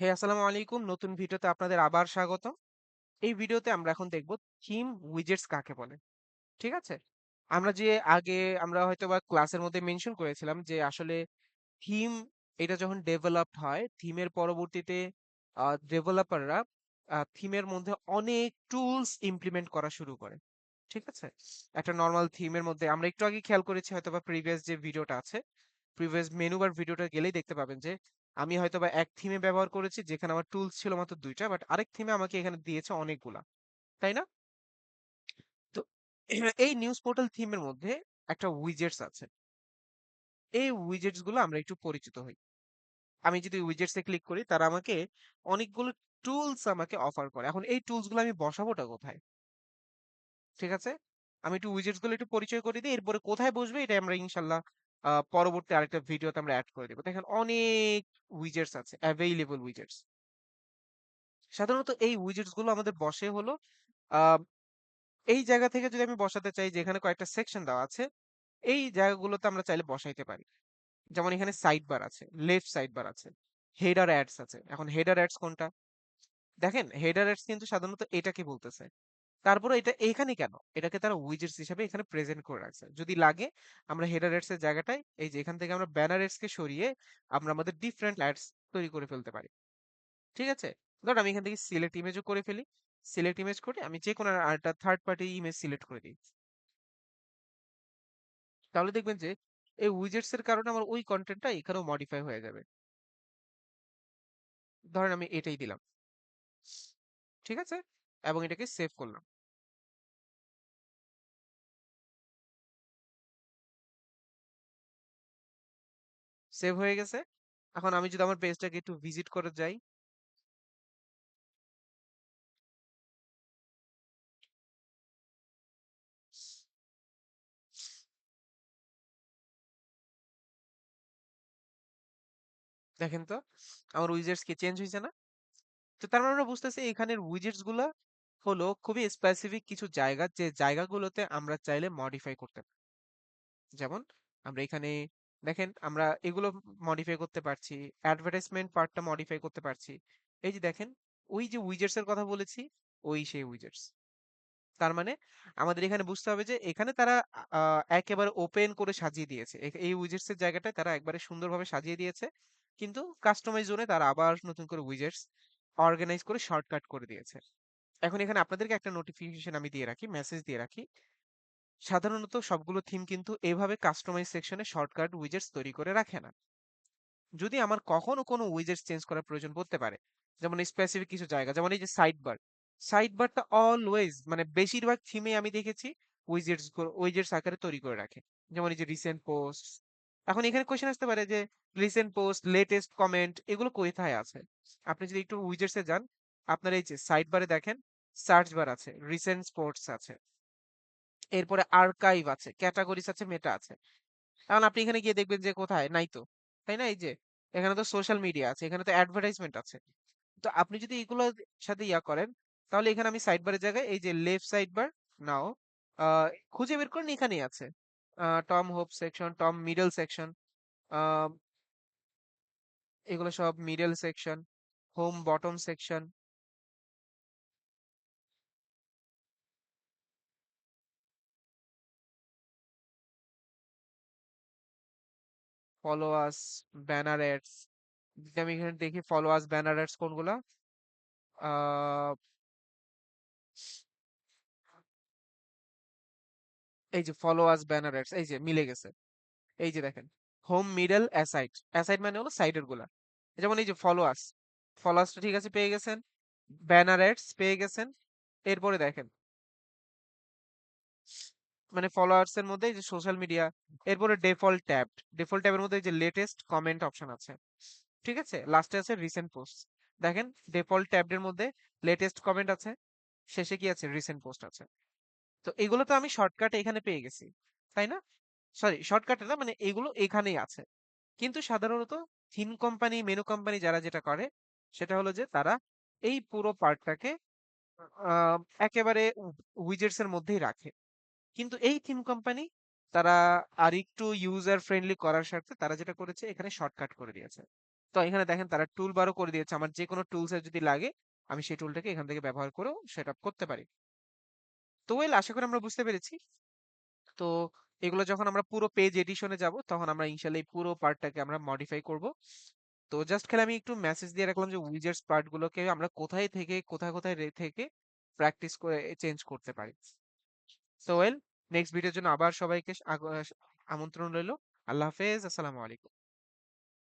হে, আসসালামু আলাইকুম। নতুন ভিডিওতে আপনাদের আবার স্বাগত এই ভিডিওতে আমরা এখন দেখব থিম উইজেটস কাকে বলে, ঠিক আছে? আমরা যে আগে আমরা হয়তো বা ক্লাসের মধ্যে মেনশন করেছিলাম যে আসলে থিম এটা যখন ডেভেলপড হয়, থিমের পরবর্তীতে ডেভেলপাররা থিমের মধ্যে অনেক টুলস ইমপ্লিমেন্ট করা শুরু করে, ঠিক আছে? একটা নর্মাল থিমের মধ্যে আমরা একটু আগে খেয়াল করেছি হয়তো বা প্রিভিয়াস যে ভিডিওটা আছে। প্রিভিয়াস মেনু বার ভিডিওটা গেলেই দেখতে পাবেন যে, আমি হয়তো বা এক থিমে ব্যবহার করেছি, যেখানে আমার টুলস ছিল মাত্র দুইটা বাট আরেক থিমে আমাকে এখানে দিয়েছে অনেকগুলা। তাই না? তো এই নিউজ পোর্টাল থিমের মধ্যে একটা উইজেটস আছে। এই উইজেটসগুলো আমরা একটু পরিচিত হই। আমি যদি উইজেটস ক্লিক করি, তারা আমাকে অনেকগুলো টুলস আমাকে অফার করে। এখন এই টুলসগুলো আমি বসাবোটা কোথায়? ঠিক আছে? আমি একটু উইজেটসগুলো একটু পরিচয় করে দিই, এরপরে কোথায় বসবে এটা আমরা ইনশাল্লাহ পরবর্তী আরেকটা ভিডিওতে আমরা অ্যাড করে দেবো। দেখেন অনেক উইজেটস আছে অ্যাভেইলেবল উইজেটস সাধারণত এই উইজেটস আমাদের বসে হলো এই জায়গা থেকে যদি আমি বসাতে চাই, যেখানে কয়েকটা সেকশন দেওয়া আছে, এই জায়গাগুলোতে আমরা চাইলে বসাইতে পারি। যেমন এখানে সাইড বার আছে লেফট সাইড বার আছে হেডার অ্যাডস আছে। এখন হেডার অ্যাডস কোনটা? দেখেন হেডার অ্যাডস কিন্তু সাধারণত এটাকে বলতেছে। তারপরে এটা এখানে কেন? এটাকে তারা উইজেটস হিসেবে এখানে প্রেজেন্ট করে রাখছে। যদি লাগে, আমরা হেডার অ্যাডস এর জায়গাটায় এই যে এখান থেকে আমরা ব্যানার অ্যাডস কে সরিয়ে আমরা আমাদের ডিফারেন্ট অ্যাডস তৈরি করে ফেলতে পারি। ঠিক আছে? ধর আমি এখান থেকে সিলেক্ট ইমেজও করে ফেলি। সিলেক্ট ইমেজ করে আমি যে কোনো একটা থার্ড পার্টি ইমেজ সিলেক্ট করে দিই। তাহলে দেখবেন যে এই উইজেটস এর কারণে আমার ওই কন্টেন্টটা এখানেও মডিফাই হয়ে যাবে। ধরেন আমি এটাই দিলাম। ঠিক আছে? এবং এটাকে সেভ করলাম। সেভ হয়ে গেছে। এখন আমি যদি আমার পেজটাকে একটু ভিজিট করে যাই দেখেন তো, আমার উইজেটস কি চেঞ্জ হয়েছে না? তো তার মানে আমরা বুঝতেছি এখানের উইজেটসগুলা হলো খুবই স্পেসিফিক কিছু জায়গা, যে জায়গাগুলোতে আমরা চাইলে মডিফাই করতে পারি। যেমন, আমরা এখানে দেখেন, আমরা এগুলো মডিফাই করতে পারছি অ্যাডভার্টাইজমেন্ট পার্টটা মডিফাই করতে পারছি। এই যে দেখেন, ওই যে উইজেটস এর কথা বলেছি, ওই সেই উইজেটস তার মানে আমাদের এখানে বুঝতে হবে যে এখানে তারা একেবারে ওপেন করে সাজিয়ে দিয়েছে। এই উইজেটস এর জায়গাটায় তারা একবারে সুন্দরভাবে সাজিয়ে দিয়েছে। কিন্তু কাস্টমাইজ জোনে তারা আবার নতুন করে উইজেটস অর্গানাইজ করে শর্টকাট করে দিয়েছে। এখন এখানে আপনাদেরকে একটা নোটিফিকেশন আমি দিয়ে রাখি মেসেজ দিয়ে রাখি। সাধারণত সবগুলো থিম কিন্তু এভাবে কাস্টমাইজ সেকশনে শর্টকাট উইজেটস তৈরি করে রাখে না। যদি আমার কখনো কোনো উইজেটস চেঞ্জ করার প্রয়োজন পড়তে পারে, যেমন স্পেসিফিক কিছু জায়গা, যেমন এই যে সাইড বার সাইড বারটা অলওয়েজ মানে বেশিরভাগ থিমে আমি দেখেছি উইজেটস উইজেটস আকারে তৈরি করে রাখে। যেমন এই যে রিসেন্ট পোস্ট এখন এখানে কোয়েশ্চেন আসতে পারে যে রিসেন্ট পোস্ট লেটেস্ট কমেন্ট এগুলো কোথায় আছে? আপনি যদি একটু উইজেটসে যান, আপনার এই যে সাইড বারে দেখেন সার্চ বার আছে রিসেন্ট স্পোর্টস আছে। এরপরে আর্কাইভ আছে ক্যাটাগরিজ আছে মেটা আছে। এখন আপনি এখানে গিয়ে দেখবেন যে কোথায়? নাই তো। তাই না? এই যে, এখানে তো সোশ্যাল মিডিয়া আছে, এখানে তো অ্যাডভার্টাইজমেন্ট আছে। তো আপনি যদি এগুলোর সাথে ইয়া করেন, তাহলে এখানে আমি সাইড বারের জায়গায় এই যে লেফট সাইড বার নাও খুঁজে বের করেন এখানেই আছে। Top home section top middle section এগুলো সব middle section home bottom section follow us banner ads যদি আমি এখানে দেখি ফলো আস ব্যানার অ্যাডস কোনগুলা এই যে ফলো আস ব্যানার অ্যাডস এই যে মিলে গেছে। এই যে দেখেন হোম মিডল অ্যাসাইড অ্যাসাইড মানে হলো সাইডেরগুলা। যেমন এই যে ফলো আস ফলো ঠিক আছে পেয়ে গেছেন ব্যানার অ্যাডস পেয়ে গেছেন। এরপরে দেখেন মানে ফলোয়ার্স এর মধ্যে যে সোশ্যাল মিডিয়া এরপরে ডিফল্ট ট্যাব ডিফল্ট ট্যাবের মধ্যে যে লেটেস্ট কমেন্ট অপশন আছে, ঠিক আছে? লাস্টে আছে রিসেন্ট পোস্ট দেখেন ডিফল্ট ট্যাবের মধ্যে লেটেস্ট কমেন্ট আছে, শেষে কি আছে? রিসেন্ট পোস্ট আছে, তো এগুলো তো আমি শর্টকাটে এখানে পেয়ে গেছি, তাই না? সরি শর্টকাটে না মানে এগুলো এখানেই আছে, কিন্তু সাধারণত থিম কোম্পানি মেনু কোম্পানি যারা যেটা করে, সেটা হলো যে তারা এই পুরো পার্টটাকে একেবারে উইজেটস এর মধ্যেই রাখে। কিন্তু এই থিম কোম্পানি তারা আর একটু ইউজার ফ্রেন্ডলি করার স্বার্থে তারা যেটা করেছে, এখানে শর্টকাট করে দিয়েছে। তো এখানে দেখেন তারা টুল বারও করে দিয়েছে। আমার যে কোনো টুলসের যদি লাগে, আমি সেই টুলটাকে এখান থেকে ব্যবহার করেও সেট আপ করতে পারি। তো ওয়েল আশা করি আমরা বুঝতে পেরেছি। তো এগুলো যখন আমরা পুরো পেজ এডিশনে যাব, তখন আমরা ইনশাল্লাহ পুরো পার্টটাকে আমরা মডিফাই করব। তো জাস্ট খেলে আমি একটু মেসেজ দিয়ে রাখলাম যে উইজার্স পার্টগুলোকে আমরা কোথায় থেকে, কোথায় কোথায় থেকে প্র্যাকটিস করে চেঞ্জ করতে পারি। সো ওয়েল নেক্সট ভিডিওর জন্য আবার সবাইকে আমন্ত্রণ রইল। আল্লাহ হাফেজ আসসালামু আলাইকুম।